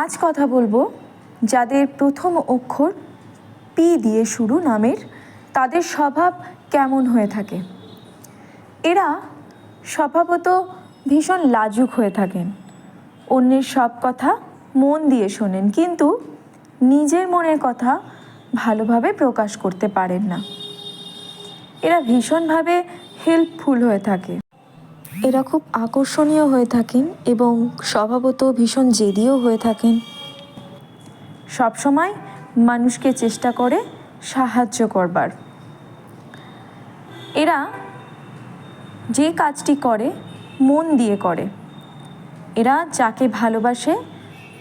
আজ কথা বলব যাদের প্রথম অক্ষর পি দিয়ে শুরু নামের, তাদের স্বভাব কেমন হয়ে থাকে। এরা স্বভাবত ভীষণ লাজুক হয়ে থাকেন। অন্যের সব কথা মন দিয়ে শোনেন, কিন্তু নিজের মনের কথা ভালোভাবে প্রকাশ করতে পারেন না। এরা ভীষণভাবে হেল্পফুল হয়ে থাকে। এরা খুব আকর্ষণীয় হয়ে থাকেন এবং স্বভাবত ভীষণ জেদিও হয়ে থাকেন। সবসময় মানুষকে চেষ্টা করে সাহায্য করবার। এরা যে কাজটি করে, মন দিয়ে করে। এরা যাকে ভালোবাসে,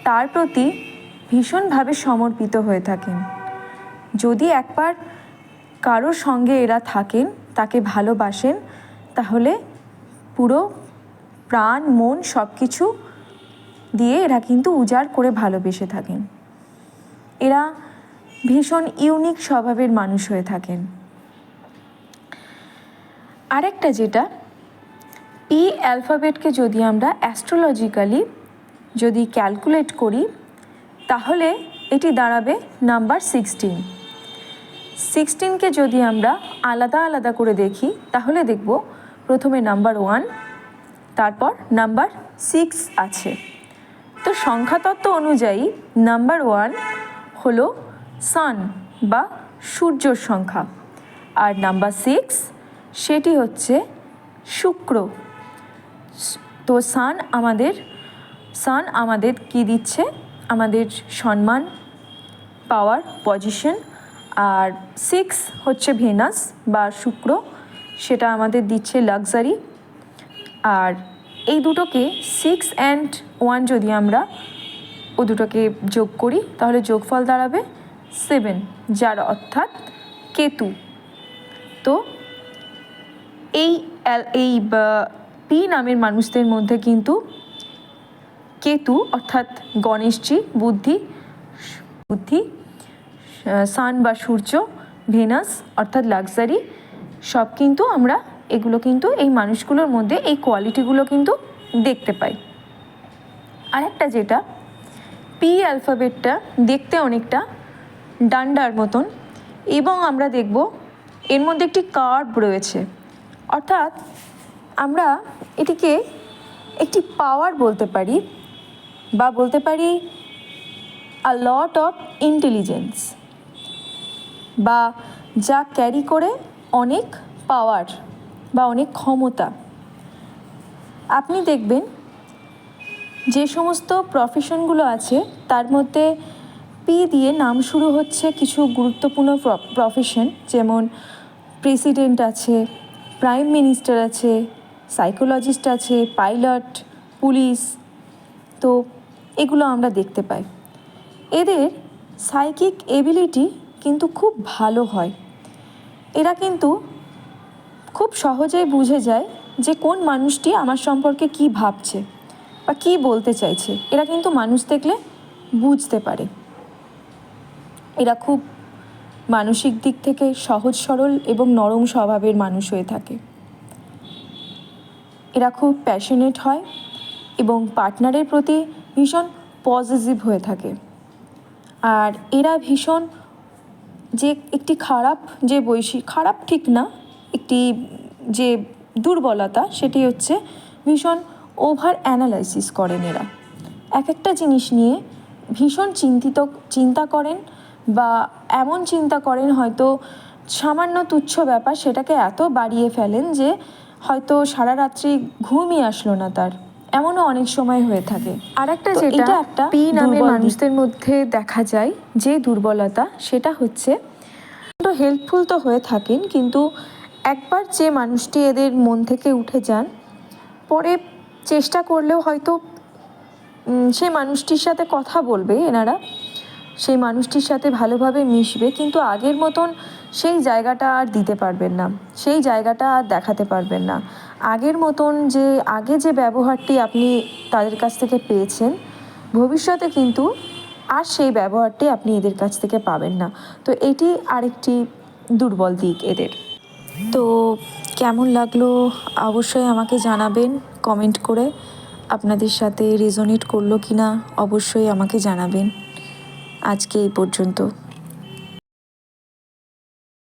তার প্রতি ভীষণভাবে সমর্পিত হয়ে থাকেন। যদি একবার কারোর সঙ্গে এরা থাকেন, তাকে ভালোবাসেন, তাহলে পুরো প্রাণ, মন সব কিছু দিয়ে এরা কিন্তু উজাড় করে ভালোবেসে থাকেন। এরা ভীষণ ইউনিক স্বভাবের মানুষ হয়ে থাকেন। আরেকটা যেটা পি অ্যালফাবেটকে যদি আমরা অ্যাস্ট্রোলজিক্যালি যদি ক্যালকুলেট করি, তাহলে এটি দাঁড়াবে নাম্বার সিক্সটিন সিক্সটিনকে যদি আমরা আলাদা আলাদা করে দেখি, তাহলে দেখব প্রথমে নাম্বার ওয়ান, তারপর নাম্বার সিক্স আছে। তো সংখ্যাতত্ত্ব অনুযায়ী নাম্বার ওয়ান হলো সান বা সূর্যর সংখ্যা। আর নাম্বার সিক্স সেটি হচ্ছে শুক্র। তো সান আমাদের সান আমাদের কি দিচ্ছে? আমাদের সম্মান পাওয়ার পজিশন আর সিক্স হচ্ছে ভেনাস বা শুক্র। সেটা আমাদের দিচ্ছে লাক্সারি আর এই দুটোকে সিক্স অ্যান্ড ওয়ান যদি আমরা ও দুটোকে যোগ করি, তাহলে যোগফল দাঁড়াবে সেভেন যার অর্থাৎ কেতু। তো এই এই পি নামের মানুষদের মধ্যে কিন্তু কেতু, অর্থাৎ গণেশজি, বুদ্ধি বুদ্ধি সান বা সূর্য ভেনাস অর্থাৎ লাক্সারি সব কিন্তু আমরা, এগুলো কিন্তু এই মানুষগুলোর মধ্যে এই কোয়ালিটিগুলো কিন্তু দেখতে পাই। আরেকটা যেটা পি অ্যালফাবেটটা দেখতে অনেকটা ডান্ডার মতন এবং আমরা দেখব এর মধ্যে একটি কার্ভ রয়েছে। অর্থাৎ আমরা এটিকে একটি পাওয়ার বলতে পারি বা বলতে পারি আ লট অফ ইন্টেলিজেন্স বা যা ক্যারি করে অনেক পাওয়ার বা অনেক ক্ষমতা। আপনি দেখবেন যে সমস্ত প্রফেশনগুলো আছে, তার মধ্যে পি দিয়ে নাম শুরু হচ্ছে কিছু গুরুত্বপূর্ণ প্রফেশন যেমন প্রেসিডেন্ট আছে প্রাইম মিনিস্টার আছে সাইকোলজিস্ট আছে পাইলট পুলিশ তো এগুলো আমরা দেখতে পাই। এদের সাইকিক এবিলিটি কিন্তু খুব ভালো হয়। এরা কিন্তু খুব সহজেই বুঝে যায় যে কোন মানুষটি আমার সম্পর্কে কি ভাবছে বা কী বলতে চাইছে। এরা কিন্তু মানুষ দেখলে বুঝতে পারে। এরা খুব মানসিক দিক থেকে সহজ সরল এবং নরম স্বভাবের মানুষ হয়ে থাকে। এরা খুব প্যাশনেট হয় এবং পার্টনারের প্রতি ভীষণ পজিটিভ হয়ে থাকে। আর এরা ভীষণ যে একটি খারাপ যে বৈশি, খারাপ ঠিক না, একটি যে দুর্বলতা সেটি হচ্ছে ভীষণ ওভার অ্যানালাইসিস করেন এরা। এক একটা জিনিস নিয়ে ভীষণ চিন্তিত, চিন্তা করেন বা এমন চিন্তা করেন হয়তো সামান্য তুচ্ছ ব্যাপার সেটাকে এত বাড়িয়ে ফেলেন যে হয়তো সারা রাত্রি ঘুমই আসলো না তার। এমনও অনেক সময় হয়ে থাকে। আরেকটা তো যেটা একটা পি নামের মানুষদের মধ্যে দেখা যায় যে দুর্বলতা সেটা হচ্ছে হেল্পফুল তো হয়ে থাকেন কিন্তু একবার যে মানুষটি এদের মন থেকে উঠে যান পরে চেষ্টা করলেও হয়তো সেই মানুষটির সাথে কথা বলবে এনারা সেই মানুষটির সাথে ভালোভাবে মিশবে কিন্তু আগের মতন সেই জায়গাটা আর দিতে পারবেন না, সেই জায়গাটা আর দেখাতে পারবেন না। আগের মতন যে, আগে যে ব্যবহারটি আপনি তাদের কাছ থেকে পেয়েছেন, ভবিষ্যতে কিন্তু আর সেই ব্যবহারটি আপনি এদের কাছ থেকে পাবেন না। তো এটি আরেকটি দুর্বল দিক এদের। তো কেমন লাগল অবশ্যই আমাকে জানাবেন কমেন্ট করে। আপনাদের সাথে রেজোনেট করল কি না অবশ্যই আমাকে জানাবেন। আজকে এই পর্যন্ত।